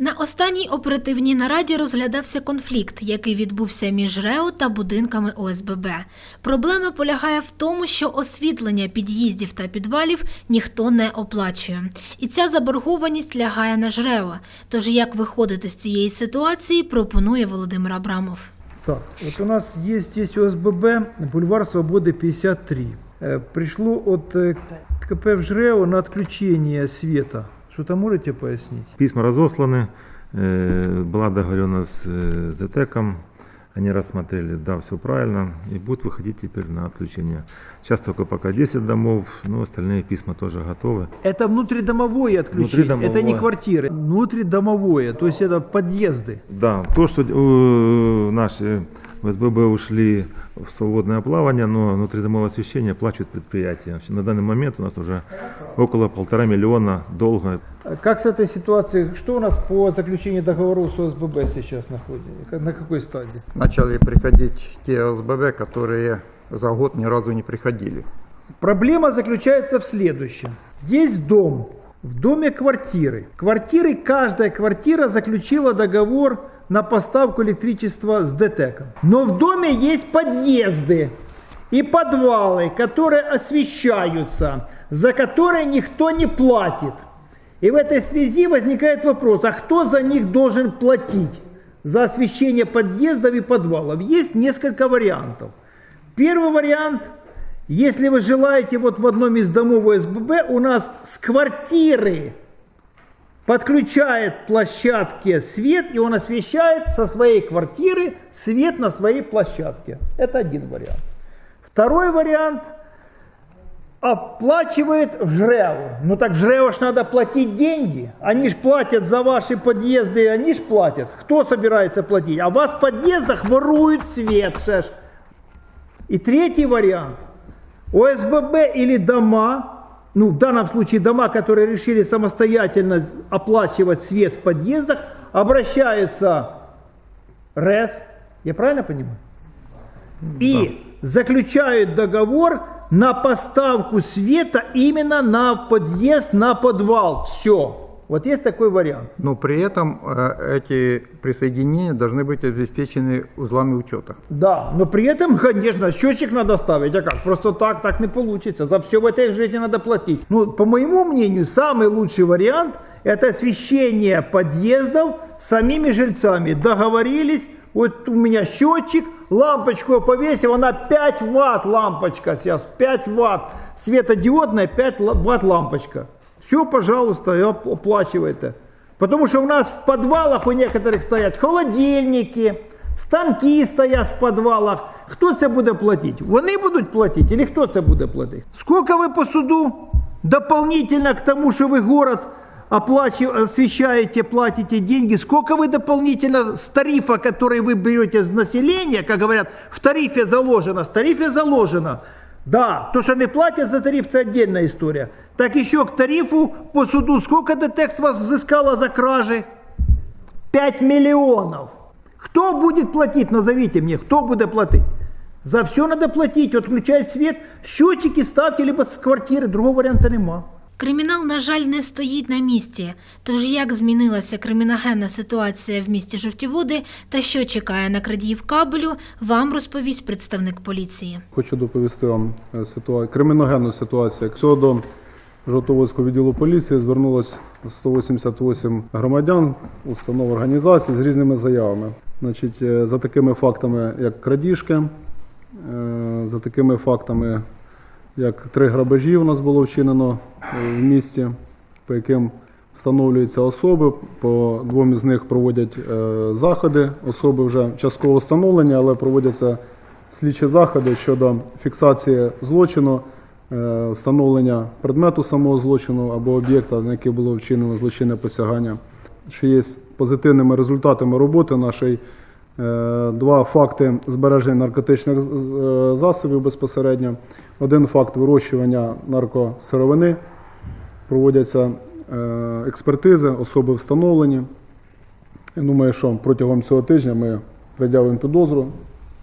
На останній оперативній нараді розглядався конфлікт, який відбувся між РЕО та будинками ОСББ. Проблема полягає в тому, що освітлення під'їздів та підвалів ніхто не оплачує. І ця заборгованість лягає на ЖРЕО. Тож як виходити з цієї ситуації, пропонує Володимир Абрамов. Так, вот у нас есть, есть ОСББ, бульвар Свободы 53. Э, Пришло от э, КП в ЖРЭО на отключение света. Что-то можете пояснить? Письма разосланы, э, была договоренность с э, с ДТЭКом, они рассмотрели, да, все правильно, и будут выходить теперь на отключение. Сейчас только пока 10 домов, но остальные письма тоже готовы. Это внутридомовое отключение, Внутридомовое. это не квартиры. Внутридомовое, то есть это подъезды. Да, то, что э, наши ВСББ ушли в свободное плавание, но внутридомовое освещение оплачивают предприятия. На данный момент у нас уже около полтора миллиона долга. А Как с этой ситуацией, что у нас по заключению договоров с ОСББ сейчас находится? На какой стадии? начали приходить те ОСББ, которые за год ни разу не приходили. Проблема заключается в следующем. Есть дом, в доме квартиры. Квартиры, каждая квартира заключила договор на поставку электричества с ДТЭКом. Но в доме есть подъезды и подвалы, которые освещаются, за которые никто не платит. И в этой связи возникает вопрос, а кто за них должен платить? За освещение подъездов и подвалов. Есть несколько вариантов. Первый вариант, если вы желаете, вот в одном из домов ОСББ у нас с квартиры подключает площадке свет, и он освещает со своей квартиры свет на своей площадке. Это один вариант. Второй вариант оплачивает в ЖРЭО. Ну так в ж надо платить деньги. Они ж платят за ваши подъезды, они ж платят. Кто собирается платить? А вас в подъездах воруют свет. Шеш. И третий вариант. ОСББ или дома, ну в данном случае дома, которые решили самостоятельно оплачивать свет в подъездах, обращаются РЭС, я правильно понимаю? И заключают договор на поставку света именно на подъезд, на подвал. Все. Вот есть такой вариант. Но при этом э, эти присоединения должны быть обеспечены узлами учета. Да, но при этом, конечно, счетчик надо ставить. А как? Просто так, так не получится. За все в этой жизни надо платить. Ну, по моему мнению, самый лучший вариант – это освещение подъездов самими жильцами. Договорились, вот у меня счетчик, лампочку я повесил, она 5 ватт лампочка сейчас, 5 ватт. Светодиодная 5 ла- ватт лампочка. Все, пожалуйста, оплачивайте. Потому что у нас в подвалах у некоторых стоят холодильники, станки стоять в подвалах. Хто це буде платити? Вони будуть платити, чи хто це буде платити? Скільки ви по суду дополнительно к тому, що ви город освещаете, платите деньги, сколько вы дополнительно с тарифа, который вы берете с населения, как говорят, в тарифе заложено, в тарифе заложено. Да, то, что не платят за тариф, это отдельная история. Так еще к тарифу по суду, сколько ДТЕК с вас взыскало за кражи? 5 миллионов. Кто будет платить, назовите мне, кто будет платить? За все надо платить, отключать свет, счетчики ставьте либо с квартиры, другого варианта нема. Кримінал, на жаль, не стоїть на місці. Тож як змінилася криміногенна ситуація в місті Жовтіводи та що чекає на крадіїв кабелю, вам розповість представник поліції. Хочу доповісти вам е, ситуа... криміногенну ситуацію. Якщо до Жовтоводського відділу поліції звернулось 188 громадян, установ організацій з різними заявами. Значить, е, за такими фактами, як крадіжки, е, за такими фактами, як три грабежі у нас було вчинено е, в місті, по яким встановлюються особи. По двом із них проводять е, заходи. Особи вже частково встановлені, але проводяться слідчі заходи щодо фіксації злочину, е, встановлення предмету самого злочину або об'єкта, на який було вчинено злочинне посягання, що є позитивними результатами роботи нашої. Два факти збереження наркотичних засобів безпосередньо. Один факт вирощування наркосировини. Проводяться е, експертизи, особи встановлені. Я думаю, що протягом цього тижня ми пред'явимо підозру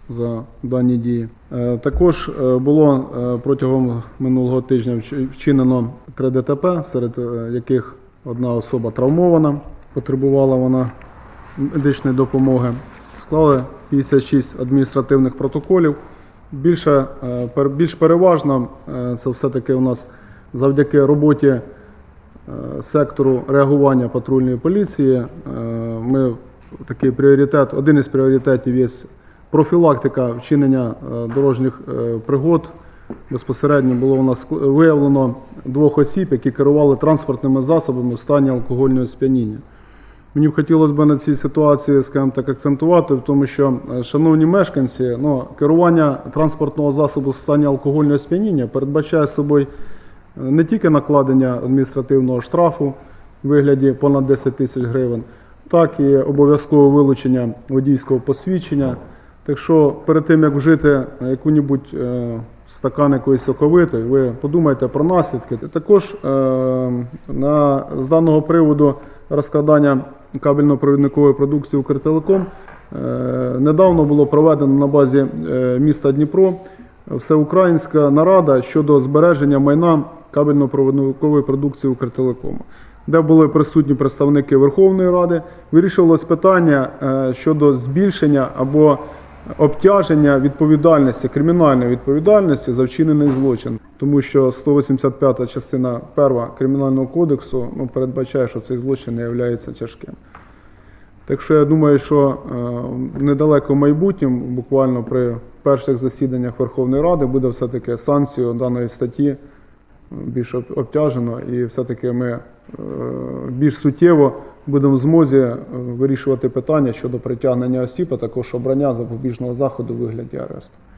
за дані дії. Е, Також е, було протягом минулого тижня вч- вчинено три ДТП, серед яких одна особа травмована. потребувала вона медичної допомоги. Склали 56 адміністративних протоколів. Більше, е, більш переважно е, це все-таки у нас завдяки роботі е, сектору реагування патрульної поліції. Ми такий пріоритет, один із пріоритетів є профілактика вчинення дорожніх пригод. Безпосередньо було у нас виявлено двох осіб, які керували транспортними засобами в стані алкогольного сп'яніння. Мені б хотілося б на цій ситуації, скажімо так, акцентувати, в тому що, е, шановні мешканці, ну, керування транспортного засобу в стані алкогольного сп'яніння передбачає собою е, не тільки накладення адміністративного штрафу в вигляді понад 10 тисяч гривень, так і обов'язкове вилучення водійського посвідчення. Так що перед тим, як вжити яку-небудь е, стакан якоїсь соковитої, ви подумайте про наслідки. Також е, на, з даного приводу розкладання кабельно-провідникової продукції Укртелеком е, недавно було проведено на базі е, міста Дніпро всеукраїнська нарада щодо збереження майна кабельно-провідникової продукції Укртелекому, де були присутні представники Верховної Ради. Вирішувалось питання е, щодо збільшення або обтяження відповідальності, кримінальної відповідальності за вчинений злочин, тому що 185 частина 1 кримінального кодексу ну, передбачає, що цей злочин не є тяжким. Так що я думаю, що е, в недалекому майбутньому, буквально при перших засіданнях Верховної Ради, буде все-таки санкцію даної статті е, більш обтяжено, і все-таки ми більш суттєво будемо в змозі е, вирішувати питання щодо притягнення осіб, а також обрання запобіжного заходу у вигляді аресту.